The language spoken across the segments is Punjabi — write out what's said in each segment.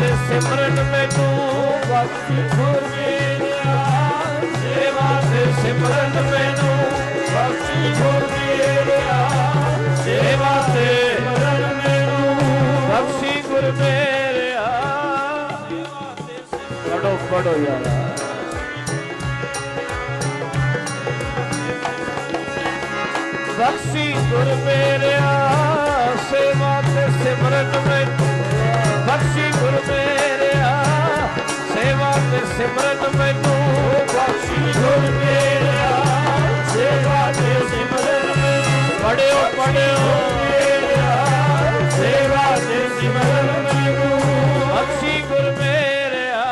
ਤੇ ਸਿਮਰਨ ਮੈਨੂੰ ਬਖਸ਼ੀ ਗੁਰ ਮੇਰਿਆ ਸੇਵਾ ਤੇ ਸਿਮਰਨ ਮੈਨੂੰ ਬਖਸ਼ੀ ਗੁਰ ਮੇਰਿਆ ਸੇਵਾ ਤੇ ਸਿਮਰਨ ਮੈਨੂੰ ਬਖਸ਼ੀ ਗੁਰ ਮੇਰਿਆ ਪੜੋ ਪੜੋ ਯਾਰ। ਬਖਸ਼ੀ ਗੁਰ ਮੇਰਿਆ ਸਿਮਰਨ ਮੈਨੂੰ ਬਖਸ਼ੀ ਗੁਰ ਮੇਰਿਆ ਸੇਵਾ ਤੇ ਸਿਮਰਨ ਮੈਨੂੰ ਪੜਿਓ ਪੜਿਓ। ਮੇਰਿਆ ਸੇਵਾ ਤੇ ਸਿਮਰਨ ਮੈਨੂੰ ਬਖਸ਼ੀ ਗੁਰ ਮੇਰਿਆ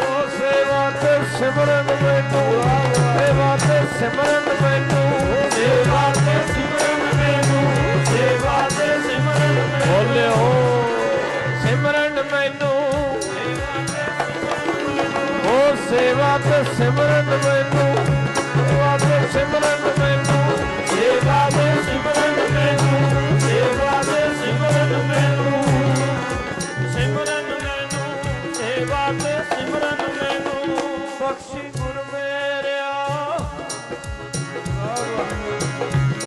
ਉਹ ਸੇਵਾ ਤੇ ਸਿਮਰਨ ਮੈਨੂੰ ਸੇਵਾ ਤੇ ਸਿਮਰਨ ਮੈਨੂੰ ਸਿਮਰਨ ਮੈਨੂੰ। ਉਹ ਸੇਵਾ ਤੇ ਸਿਮਰਨ ਮੈਨੂੰ। ਸੇਵਾ ਤੇ ਸਿਮਰਨ ਮੈਨੂੰ। ਸੇਵਾ ਤੇ ਸਿਮਰਨ ਮੈਨੂੰ। ਸੇਵਾ ਤੇ ਸਿਮਰਨ ਮੈਨੂੰ। ਸਿਮਰਨ ਮੈਨੂੰ। ਸੇਵਾ ਤੇ ਸਿਮਰਨ ਮੈਨੂੰ। ਬਖਸ਼ੀ